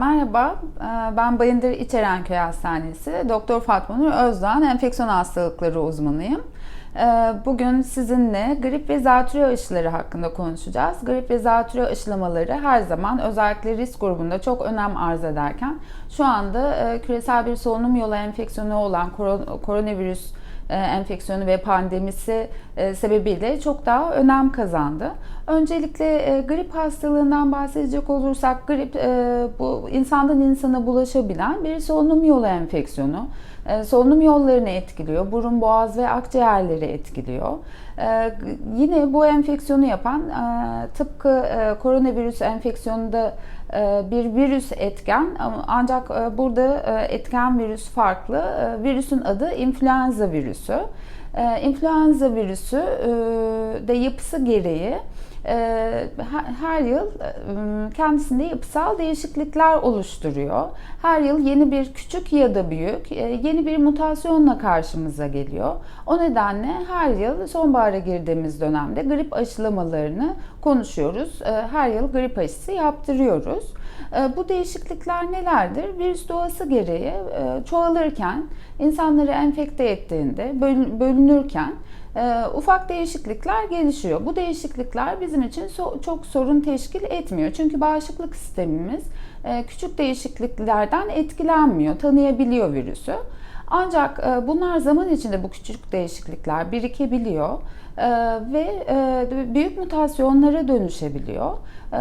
Merhaba, e, ben Bayındır İçerenköy Hastanesi Doktor Fatma Nur Özdoğan enfeksiyon hastalıkları uzmanıyım. E, Bugün sizinle grip ve zatürre aşıları hakkında konuşacağız. Grip ve zatürre aşılamaları her zaman özellikle risk grubunda çok önem arz ederken şu anda e, küresel bir solunum yolu enfeksiyonu olan koron- koronavirüs enfeksiyonu ve pandemisi e, sebebiyle çok daha önem kazandı. Öncelikle e, grip hastalığından bahsedecek olursak grip e, bu insandan insana bulaşabilen bir solunum yolu enfeksiyonu. E, solunum yollarını etkiliyor, burun, boğaz ve akciğerleri etkiliyor. E, yine bu enfeksiyonu yapan e, tıpkı e, koronavirüs enfeksiyonunda e, bir virüs etken ancak e, burada e, etken virüs farklı. E, Virüsün adı influenza virüsü. E, İnfluenza virüsü e, de yapısı gereği e, her- her yıl e, kendisinde yapısal değişiklikler oluşturuyor. Her yıl yeni bir küçük ya da büyük e, yeni bir mutasyonla karşımıza geliyor. O nedenle her yıl sonbahara girdiğimiz dönemde grip aşılamalarını konuşuyoruz. E, Her yıl grip aşısı yaptırıyoruz. Bu değişiklikler nelerdir? Virüs doğası gereği çoğalırken, insanları enfekte ettiğinde, bölün- bölünürken e, ufak değişiklikler gelişiyor. Bu değişiklikler bizim için so- çok sorun teşkil etmiyor. Çünkü bağışıklık sistemimiz e, küçük değişikliklerden etkilenmiyor, tanıyabiliyor virüsü. Ancak e, bunlar zaman içinde bu küçük değişiklikler birikebiliyor e, ve e, büyük mutasyonlara dönüşebiliyor. E,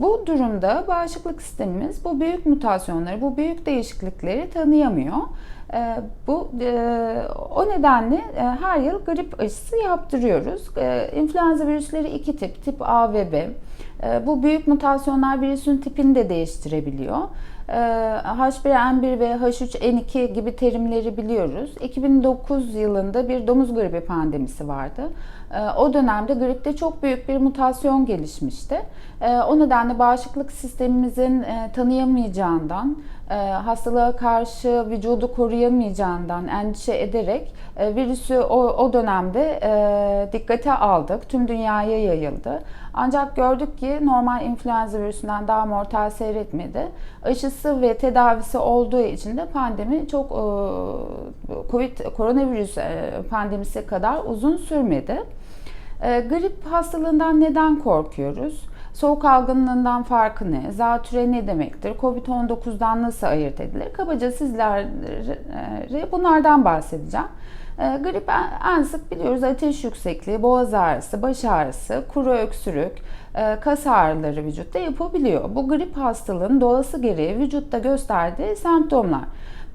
Bu durumda bağışıklık sistemimiz bu büyük mutasyonları, bu büyük değişiklikleri tanıyamıyor. E, Bu e, o nedenle e, her yıl grip aşısı yaptırıyoruz. E, İnfluenza virüsleri iki tip, tip A ve B. E, Bu büyük mutasyonlar virüsün tipini de değiştirebiliyor. E, H1N1 ve H3N2 gibi terimleri biliyoruz. 2009 yılında bir domuz gribi pandemisi vardı. O dönemde gripte çok büyük bir mutasyon gelişmişti. O nedenle bağışıklık sistemimizin e, tanıyamayacağından, hastalığa karşı vücudu koruyamayacağından endişe ederek e, virüsü o, o dönemde e, dikkate aldık. Tüm dünyaya yayıldı. Ancak gördük ki normal influenza virüsünden daha mortal seyretmedi. Aşısı ve tedavisi olduğu için de pandemi çok e, Covid koronavirüs e, pandemisi kadar uzun sürmedi. E, grip hastalığından neden korkuyoruz? Soğuk algınlığından farkı ne? Zatüre ne demektir? Covid-19'dan nasıl ayırt edilir? Kabaca sizlere bunlardan bahsedeceğim. E, grip en, sık biliyoruz ateş yüksekliği, boğaz ağrısı, baş ağrısı, kuru öksürük, e, kas ağrıları vücutta yapabiliyor. Bu grip hastalığının doğası gereği vücutta gösterdiği semptomlar.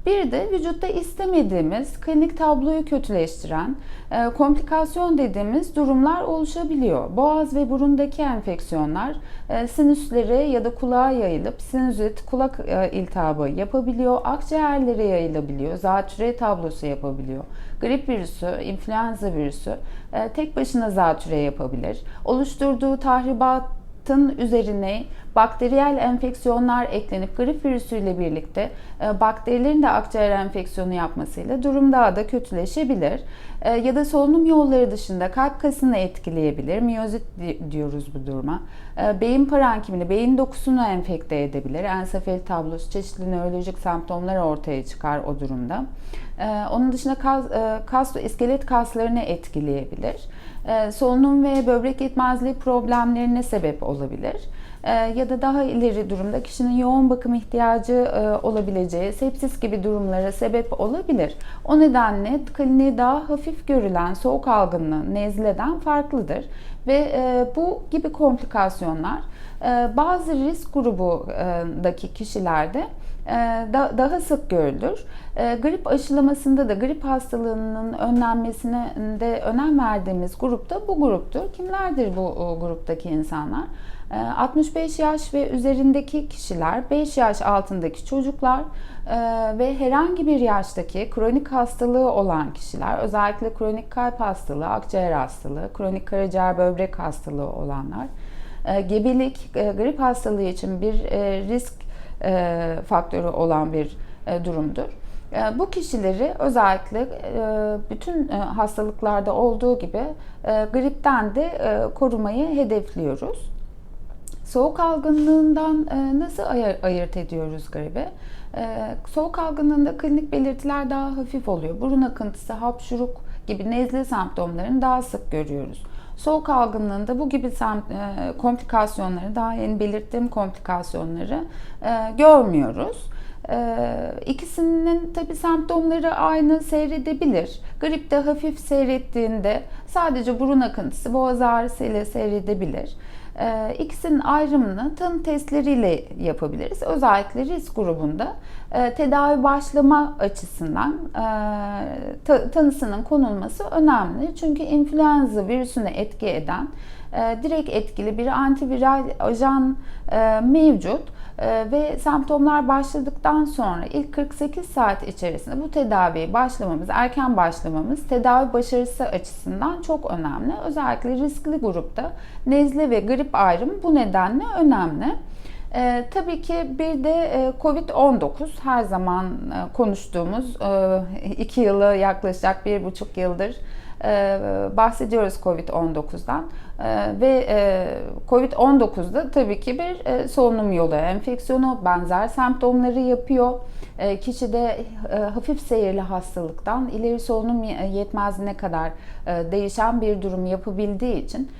Bir de vücutta istemediğimiz, klinik tabloyu kötüleştiren, e, komplikasyon dediğimiz durumlar oluşabiliyor. Boğaz ve burundaki enfeksiyonlar e, sinüslere ya da kulağa yayılıp sinüzit, kulak e, iltihabı yapabiliyor, akciğerlere yayılabiliyor, zatüre tablosu yapabiliyor. Grip virüsü, influenza virüsü e, tek başına zatüre yapabilir. Oluşturduğu tahribat üzerine bakteriyel enfeksiyonlar eklenip grip virüsüyle birlikte e, bakterilerin de akciğer enfeksiyonu yapmasıyla durum daha da kötüleşebilir. E, Ya da solunum yolları dışında kalp kasını etkileyebilir. Miyozit di- diyoruz bu duruma. E, Beyin parankimini, beyin dokusunu enfekte edebilir. Ensefali tablosu, çeşitli nörolojik semptomlar ortaya çıkar o durumda. Onun dışında kas, kas iskelet kaslarını etkileyebilir. Solunum ve böbrek yetmezliği problemlerine sebep olabilir. E, Ya da daha ileri durumda kişinin yoğun bakım ihtiyacı e, olabileceği sepsis gibi durumlara sebep olabilir. O nedenle kliniği daha hafif görülen soğuk algınlığı nezleden farklıdır. Ve e, bu gibi komplikasyonlar e, bazı risk grubundaki kişilerde da- daha sık görülür. E, Grip aşılamasında da grip hastalığının önlenmesine de önem verdiğimiz grupta bu gruptur. Kimlerdir bu gruptaki insanlar? E, 65 yaş ve üzerindeki kişiler, 5 yaş altındaki çocuklar ve herhangi bir yaştaki kronik hastalığı olan kişiler, özellikle kronik kalp hastalığı, akciğer hastalığı, kronik karaciğer böbrek hastalığı olanlar, gebelik, e, grip hastalığı için bir e, risk e, faktörü olan bir e, durumdur. E, Bu kişileri özellikle e, bütün e, hastalıklarda olduğu gibi e, gripten de e, korumayı hedefliyoruz. Soğuk algınlığından e, nasıl ayır- ayırt ediyoruz gribi? E, Soğuk algınlığında klinik belirtiler daha hafif oluyor. Burun akıntısı, hapşuruk gibi nezle semptomlarını daha sık görüyoruz. Soğuk algınlığında bu gibi e, komplikasyonları, daha yeni belirttiğim komplikasyonları e, görmüyoruz. Ee, ikisinin tabi semptomları aynı seyredebilir. Gripte hafif seyrettiğinde sadece burun akıntısı, boğaz ağrısı ile seyredebilir. Ee, ikisinin ayrımını tanı testleriyle yapabiliriz. Özellikle risk grubunda tedavi başlama açısından e, ta- tanısının konulması önemli. Çünkü influenza virüsüne etki eden e, direkt etkili bir antiviral ajan e, mevcut. Ve semptomlar başladıktan sonra ilk 48 saat içerisinde bu tedaviye başlamamız, erken başlamamız tedavi başarısı açısından çok önemli. Özellikle riskli grupta nezle ve grip ayrımı bu nedenle önemli. Ee, tabii ki bir de e, Covid-19 her zaman e, konuştuğumuz e, iki yılı yaklaşacak bir buçuk yıldır e, bahsediyoruz Covid-19'dan e, ve e, Covid-19'da tabii ki bir e, solunum yolu enfeksiyonu benzer semptomları yapıyor. E, kişide e, hafif seyirli hastalıktan ileri solunum yetmezliğine kadar değişen bir durum yapabildiği için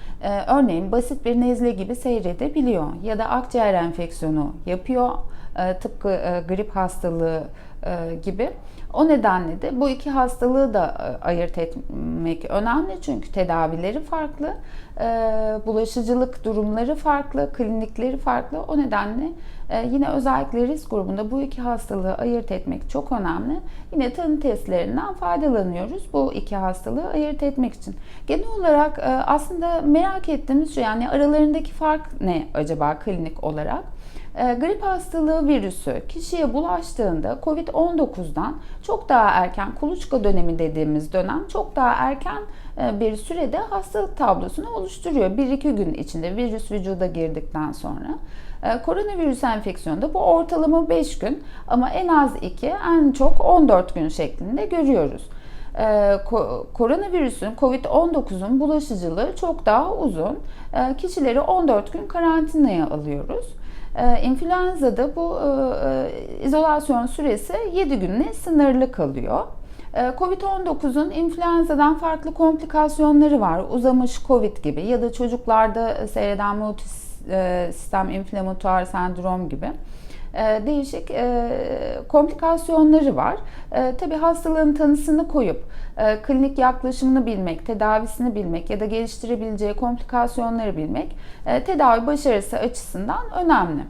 örneğin basit bir nezle gibi seyredebiliyor ya da akciğer enfeksiyonu yapıyor tıpkı grip hastalığı gibi. O nedenle de bu iki hastalığı da e, ayırt etmek önemli çünkü tedavileri farklı, e, bulaşıcılık durumları farklı, klinikleri farklı. O nedenle e, yine özellikle risk grubunda bu iki hastalığı ayırt etmek çok önemli. Yine tanı testlerinden faydalanıyoruz bu iki hastalığı ayırt etmek için. Genel olarak aslında merak ettiğimiz şey yani aralarındaki fark ne acaba klinik olarak? E, grip hastalığı virüsü kişiye bulaştığında COVID-19'dan çok daha erken kuluçka dönemi dediğimiz dönem çok daha erken e, bir sürede hastalık tablosunu oluşturuyor. 1-2 gün içinde virüs vücuda girdikten sonra. E, koronavirüs enfeksiyonunda bu ortalama 5 gün ama en az 2 en çok 14 gün şeklinde görüyoruz koronavirüsün COVID-19'un bulaşıcılığı çok daha uzun. Kişileri 14 gün karantinaya alıyoruz. E, influenza'da bu e, e, izolasyon süresi 7 günle sınırlı kalıyor. E, Covid-19'un influenza'dan farklı komplikasyonları var. Uzamış Covid gibi ya da çocuklarda seyreden multisistem inflamatuar sendrom gibi değişik komplikasyonları var. Tabi hastalığın tanısını koyup klinik yaklaşımını bilmek, tedavisini bilmek ya da geliştirebileceği komplikasyonları bilmek tedavi başarısı açısından önemli.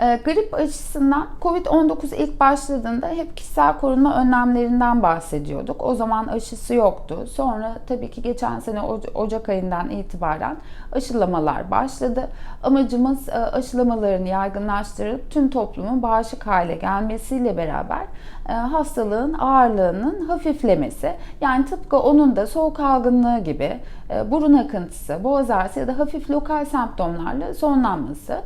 E, grip açısından COVID-19 ilk başladığında hep kişisel korunma önlemlerinden bahsediyorduk. O zaman aşısı yoktu. Sonra tabii ki geçen sene Ocak ayından itibaren aşılamalar başladı. Amacımız e, aşılamalarını yaygınlaştırıp tüm toplumun bağışık hale gelmesiyle beraber e, hastalığın ağırlığının hafiflemesi. Yani tıpkı onun da soğuk algınlığı gibi e, burun akıntısı, boğaz ağrısı ya da hafif lokal semptomlarla sonlanması.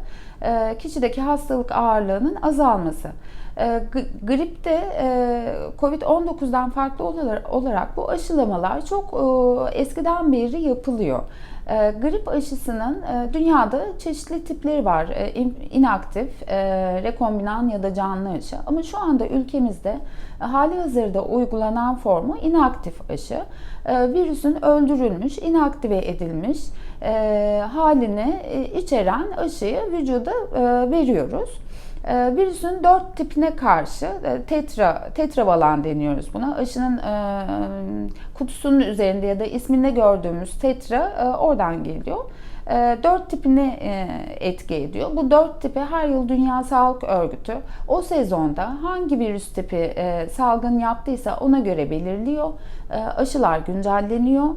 E, kişideki hastalık ağırlığının azalması. E, gripte e, COVID-19'dan farklı olarak bu aşılamalar çok eskiden beri yapılıyor. Grip aşısının dünyada çeşitli tipleri var. İnaktif, rekombinan ya da canlı aşı. Ama şu anda ülkemizde hali hazırda uygulanan formu inaktif aşı. Virüsün öldürülmüş, inaktive edilmiş halini içeren aşıyı vücuda veriyoruz. E, virüsün dört tipine karşı e, tetra tetravalan deniyoruz buna. Aşının e, kutusunun üzerinde ya da isminde gördüğümüz tetra e, oradan geliyor. Dört tipini etki ediyor. Bu dört tipi her yıl Dünya Sağlık Örgütü o sezonda hangi virüs tipi salgın yaptıysa ona göre belirliyor. Aşılar güncelleniyor,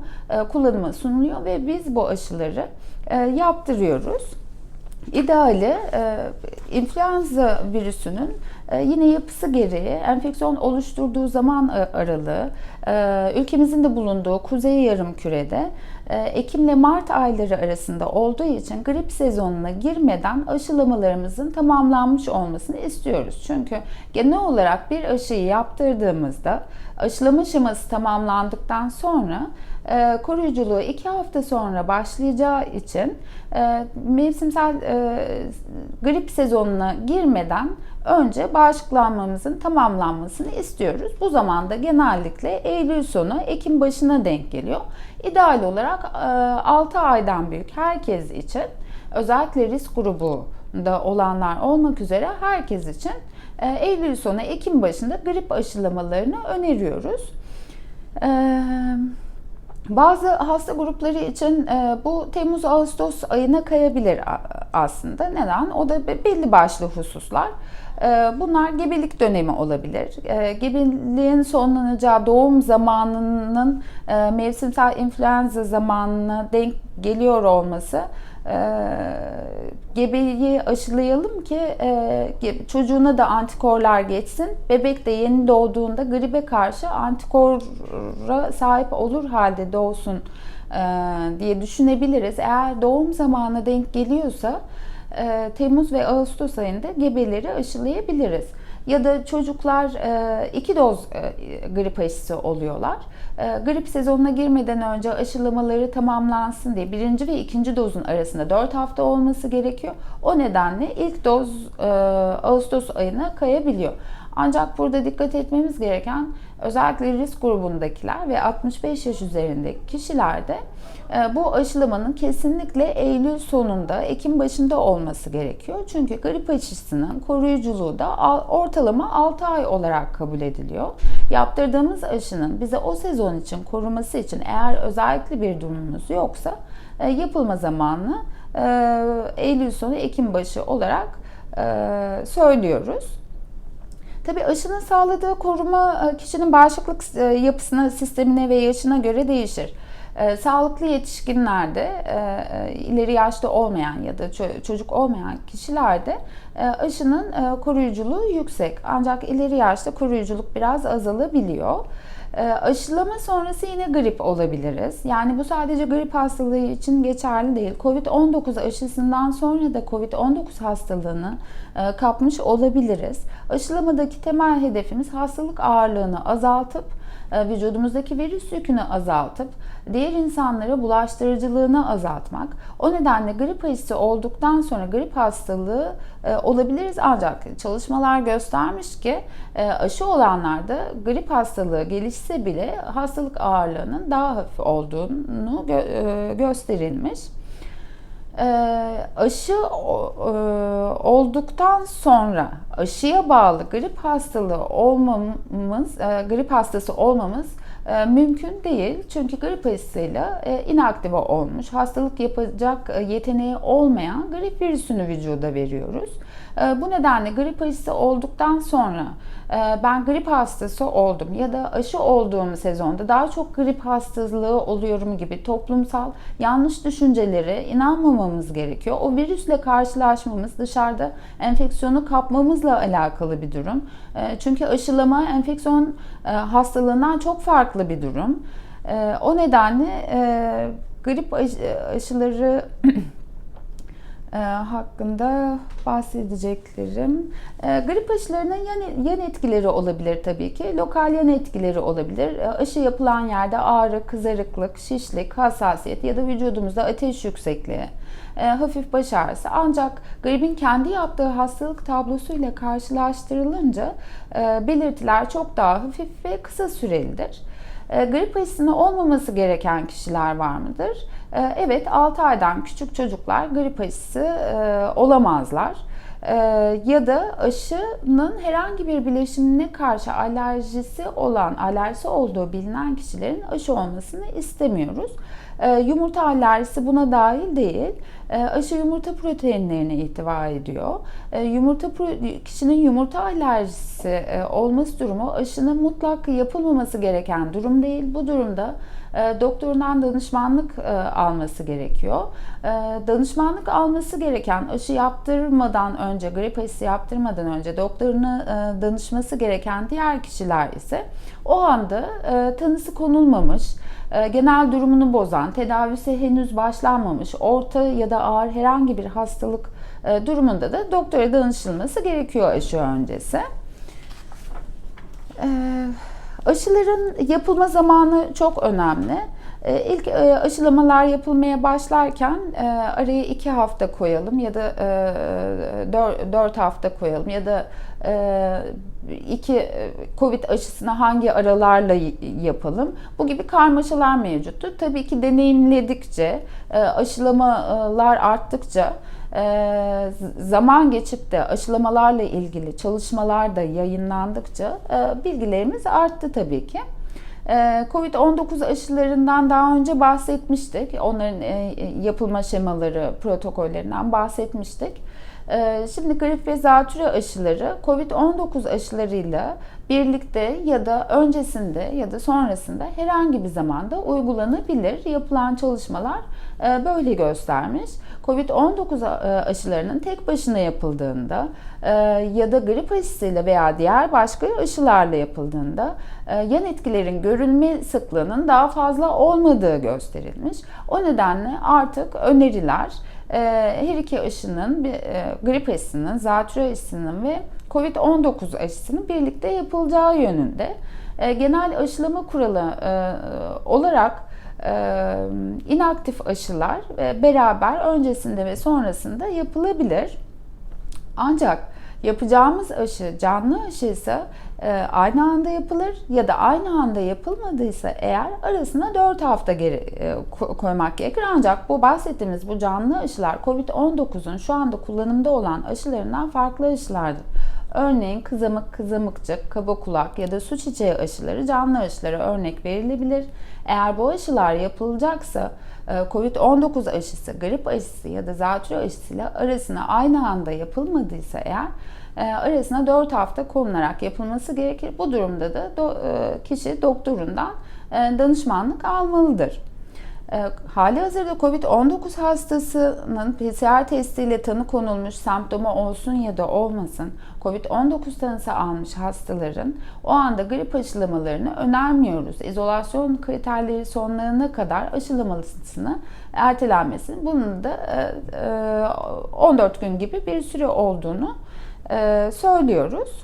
kullanıma sunuluyor ve biz bu aşıları yaptırıyoruz. İdeali e, influenza virüsünün e, yine yapısı gereği enfeksiyon oluşturduğu zaman e, aralığı e, ülkemizin de bulunduğu kuzey yarım kürede Ekim ile Mart ayları arasında olduğu için grip sezonuna girmeden aşılamalarımızın tamamlanmış olmasını istiyoruz. Çünkü genel olarak bir aşıyı yaptırdığımızda aşılama şeması tamamlandıktan sonra e, koruyuculuğu iki hafta sonra başlayacağı için e, mevsimsel e, grip sezonuna girmeden önce bağışıklanmamızın tamamlanmasını istiyoruz. Bu zamanda genellikle Eylül sonu, Ekim başına denk geliyor. İdeal olarak e, 6 aydan büyük herkes için özellikle risk grubunda olanlar olmak üzere herkes için e, Eylül sonu, Ekim başında grip aşılamalarını öneriyoruz. Eee bazı hasta grupları için e, bu Temmuz-Ağustos ayına kayabilir aslında. Neden? O da belli başlı hususlar. E, bunlar gebelik dönemi olabilir. E, gebeliğin sonlanacağı doğum zamanının mevsimsel influenza zamanına denk geliyor olması gebeliği aşılayalım ki çocuğuna da antikorlar geçsin. Bebek de yeni doğduğunda gribe karşı antikora sahip olur halde doğsun diye düşünebiliriz. Eğer doğum zamanı denk geliyorsa Temmuz ve Ağustos ayında gebeleri aşılayabiliriz ya da çocuklar e, iki doz e, grip aşısı oluyorlar. E, grip sezonuna girmeden önce aşılamaları tamamlansın diye birinci ve ikinci dozun arasında 4 hafta olması gerekiyor. O nedenle ilk doz Ağustos ayına kayabiliyor. Ancak burada dikkat etmemiz gereken özellikle risk grubundakiler ve 65 yaş üzerindeki kişilerde e, bu aşılamanın kesinlikle Eylül sonunda, Ekim başında olması gerekiyor. Çünkü grip aşısının koruyuculuğu da ortalama 6 ay olarak kabul ediliyor. Yaptırdığımız aşının bize o sezon için koruması için eğer özellikle bir durumumuz yoksa e, yapılma zamanı e, Eylül sonu, Ekim başı olarak söylüyoruz. Tabii aşının sağladığı koruma e, kişinin bağışıklık e, yapısına, sistemine ve yaşına göre değişir. E, sağlıklı yetişkinlerde, ileri yaşta olmayan ya da çocuk olmayan kişilerde aşının koruyuculuğu yüksek. Ancak ileri yaşta koruyuculuk biraz azalabiliyor. Aşılama sonrası yine grip olabiliriz. Yani bu sadece grip hastalığı için geçerli değil. Covid-19 aşısından sonra da Covid-19 hastalığını kapmış olabiliriz. Aşılamadaki temel hedefimiz hastalık ağırlığını azaltıp e, vücudumuzdaki virüs yükünü azaltıp diğer insanlara bulaştırıcılığını azaltmak. O nedenle grip aşısı olduktan sonra grip hastalığı e, olabiliriz ancak çalışmalar göstermiş ki e, aşı olanlarda grip hastalığı gelişse bile hastalık ağırlığının daha hafif olduğunu gösterilmiş. Ee, aşı e, olduktan sonra aşıya bağlı grip hastalığı olmamız, e, grip hastası olmamız mümkün değil. Çünkü grip aşısıyla inaktive olmuş, hastalık yapacak yeteneği olmayan grip virüsünü vücuda veriyoruz. Bu nedenle grip aşısı olduktan sonra ben grip hastası oldum ya da aşı olduğum sezonda daha çok grip hastalığı oluyorum gibi toplumsal yanlış düşüncelere inanmamamız gerekiyor. O virüsle karşılaşmamız dışarıda enfeksiyonu kapmamızla alakalı bir durum. Çünkü aşılama enfeksiyon hastalığından çok farklı bir durum. O nedenle grip aşıları e, hakkında bahsedeceklerim. E, grip aşılarının yan, yan etkileri olabilir tabii ki. Lokal yan etkileri olabilir. E, aşı yapılan yerde ağrı, kızarıklık, şişlik, hassasiyet ya da vücudumuzda ateş yüksekliği, e, hafif baş ağrısı. Ancak gripin kendi yaptığı hastalık tablosuyla karşılaştırılınca e, belirtiler çok daha hafif ve kısa sürelidir. E, grip aşısına olmaması gereken kişiler var mıdır? E, evet 6 aydan küçük çocuklar grip aşısı e, olamazlar. Ya da aşının herhangi bir bileşimine karşı alerjisi olan, alerjisi olduğu bilinen kişilerin aşı olmasını istemiyoruz. E, yumurta alerjisi buna dahil değil. E, aşı yumurta proteinlerine ihtiva ediyor. E, yumurta kişinin yumurta alerjisi e, olması durumu aşının mutlak yapılmaması gereken durum değil. Bu durumda doktorundan danışmanlık e, alması gerekiyor. E, danışmanlık alması gereken aşı yaptırmadan önce, grip aşısı yaptırmadan önce doktoruna danışması gereken diğer kişiler ise o anda tanısı konulmamış, genel durumunu bozan tedavisi henüz başlanmamış, orta ya da ağır herhangi bir hastalık e, durumunda da doktora danışılması gerekiyor aşı öncesi. E, aşıların yapılma zamanı çok önemli. E, ilk e, aşılamalar yapılmaya başlarken e, araya iki hafta koyalım ya da dört hafta koyalım ya da iki Covid aşısını hangi aralarla yapalım? Bu gibi karmaşalar mevcuttu. Tabii ki deneyimledikçe, aşılamalar arttıkça zaman geçip de aşılamalarla ilgili çalışmalar da yayınlandıkça bilgilerimiz arttı tabii ki. Ee, Covid-19 aşılarından daha önce bahsetmiştik. Onların e, yapılma şemaları, protokollerinden bahsetmiştik. Ee, şimdi grip ve zatürre aşıları Covid-19 aşılarıyla birlikte ya da öncesinde ya da sonrasında herhangi bir zamanda uygulanabilir. Yapılan çalışmalar e, böyle göstermiş. Covid-19 e, aşılarının tek başına yapıldığında e, ya da grip aşısıyla veya diğer başka aşılarla yapıldığında yan etkilerin görülme sıklığının daha fazla olmadığı gösterilmiş. O nedenle artık öneriler her iki aşının, grip aşısının, zatürre aşısının ve COVID-19 aşısının birlikte yapılacağı yönünde. Genel aşılama kuralı olarak inaktif aşılar beraber öncesinde ve sonrasında yapılabilir. Ancak yapacağımız aşı canlı aşı ise aynı anda yapılır ya da aynı anda yapılmadıysa eğer arasına 4 hafta geri koymak gerekir. Ancak bu bahsettiğimiz bu canlı aşılar COVID-19'un şu anda kullanımda olan aşılarından farklı aşılardır. Örneğin kızamık, kızamıkçık, kaba kulak ya da su çiçeği aşıları canlı aşılara örnek verilebilir. Eğer bu aşılar yapılacaksa e, COVID-19 aşısı, grip aşısı ya da zatürre aşısıyla arasına aynı anda yapılmadıysa eğer e, arasına 4 hafta konularak yapılması gerekir. Bu durumda da e, kişi doktorundan danışmanlık almalıdır. Hali hazırda COVID-19 hastasının PCR testiyle tanı konulmuş semptomu olsun ya da olmasın COVID-19 tanısı almış hastaların o anda grip aşılamalarını önermiyoruz. İzolasyon kriterleri sonlarına kadar aşılamalısını ertelenmesini bunun da e, 14 e, gün gibi bir süre olduğunu e, söylüyoruz.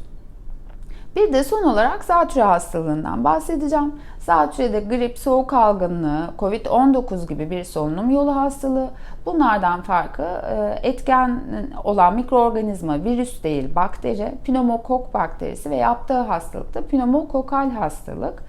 Bir de son olarak zatürre hastalığından bahsedeceğim. Zatürre'de grip, soğuk algınlığı, COVID-19 gibi bir solunum yolu hastalığı. Bunlardan farkı e, etken olan mikroorganizma virüs değil bakteri, pneumokok bakterisi ve yaptığı hastalıkta pneumokokal hastalık.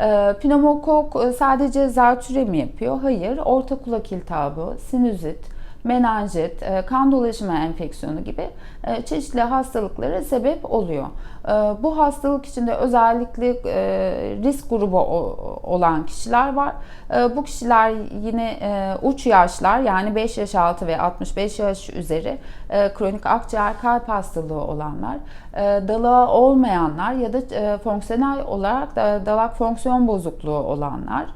E, pneumokok e, sadece zatürre mi yapıyor? Hayır. Orta kulak iltihabı, sinüzit, menenjit, e, kan dolaşımı enfeksiyonu gibi e, çeşitli hastalıklara sebep oluyor. E, bu hastalık içinde özellikle risk grubu olan kişiler var. Bu kişiler yine uç yaşlar yani 5 yaş altı ve 65 yaş üzeri kronik akciğer kalp hastalığı olanlar, dalağı olmayanlar ya da fonksiyonel olarak dalak fonksiyon bozukluğu olanlar,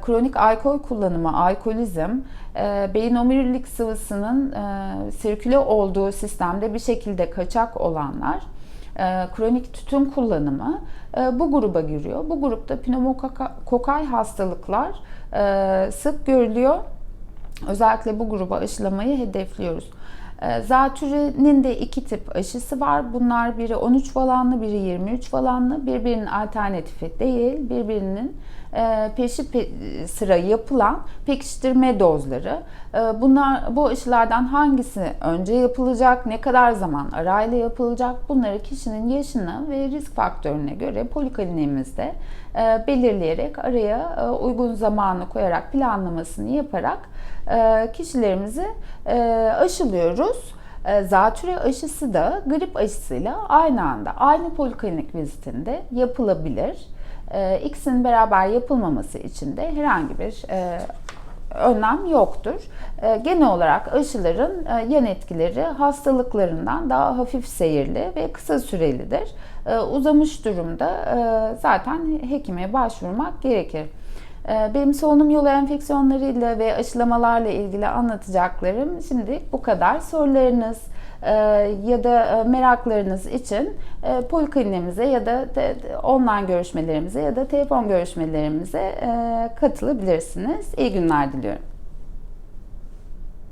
kronik alkol kullanımı, alkolizm, e, beyin omurilik sıvısının e, sirküle olduğu sistemde bir şekilde kaçak olanlar, e, kronik tütün kullanımı e, bu gruba giriyor. Bu grupta pneumokokal hastalıklar e, sık görülüyor. Özellikle bu gruba aşılamayı hedefliyoruz. E, zatürrenin de iki tip aşısı var. Bunlar biri 13 valanlı, biri 23 valanlı. Birbirinin alternatifi değil, birbirinin e, peşi sıra yapılan pekiştirme dozları. E, bunlar bu aşılardan hangisi önce yapılacak, ne kadar zaman arayla yapılacak bunları kişinin yaşına ve risk faktörüne göre polikliniğimizde e, belirleyerek araya uygun zamanı koyarak planlamasını yaparak kişilerimizi aşılıyoruz. Zatürre aşısı da grip aşısıyla aynı anda aynı poliklinik vizitinde yapılabilir. E, ikisinin beraber yapılmaması için de herhangi bir e, önlem yoktur. E, genel olarak aşıların yan etkileri hastalıklarından daha hafif seyirli ve kısa sürelidir. Uzamış durumda zaten hekime başvurmak gerekir. Benim solunum yolu enfeksiyonlarıyla ve aşılamalarla ilgili anlatacaklarım şimdi bu kadar. Sorularınız, e, ya da e, meraklarınız için e, polikliniğimize ya da online görüşmelerimize ya da telefon görüşmelerimize e, katılabilirsiniz. İyi günler diliyorum.